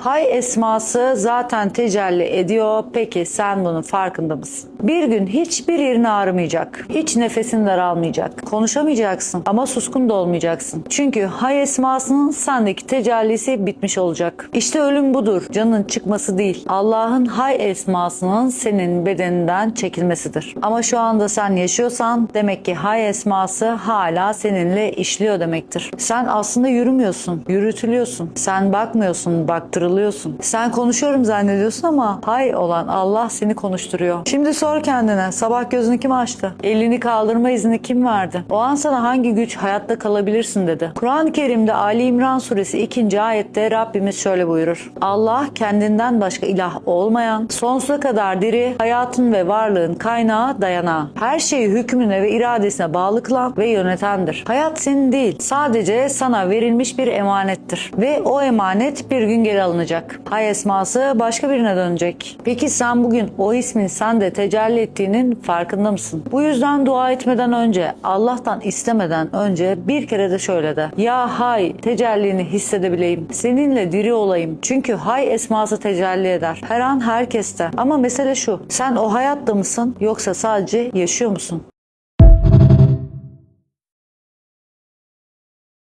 Hay esması zaten tecelli ediyor. Peki sen bunun farkında mısın? Bir gün hiçbir yerin ağrımayacak. Hiç nefesin daralmayacak. Konuşamayacaksın ama suskun da olmayacaksın. Çünkü hay esmasının sendeki tecellisi bitmiş olacak. İşte ölüm budur. Canın çıkması değil. Allah'ın hay esmasının senin bedeninden çekilmesidir. Ama şu anda sen yaşıyorsan demek ki hay esması hala seninle işliyor demektir. Sen aslında yürümüyorsun, yürütülüyorsun. Sen bakmıyorsun, baktırılıyorsun. Sen konuşuyorum zannediyorsun ama hay olan Allah seni konuşturuyor. Şimdi sor kendine sabah gözünü kim açtı? Elini kaldırma izni kim verdi? O an sana hangi güç hayatta kalabilirsin dedi. Kur'an-ı Kerim'de Ali İmran suresi 2. ayette Rabbimiz şöyle buyurur. Allah kendinden başka ilah olmayan, sonsuza kadar diri, hayatın ve varlığın kaynağı dayanağı. Her şeyi hükmüne ve iradesine bağlı kılan ve yönetendir. Hayat senin değil, sadece sana verilmiş bir emanettir. Ve o emanet bir gün geri alınacak. Hay esması başka birine dönecek. Peki sen bugün o ismin sende tecelli ettiğinin farkında mısın? Bu yüzden dua etmeden önce, Allah'tan istemeden önce bir kere de şöyle de. Ya hay tecellini hissedebileyim. Seninle diri olayım. Çünkü hay esması tecelli eder. Her an herkeste. Ama mesele şu. Sen o hayatta mısın yoksa sadece yaşıyor musun?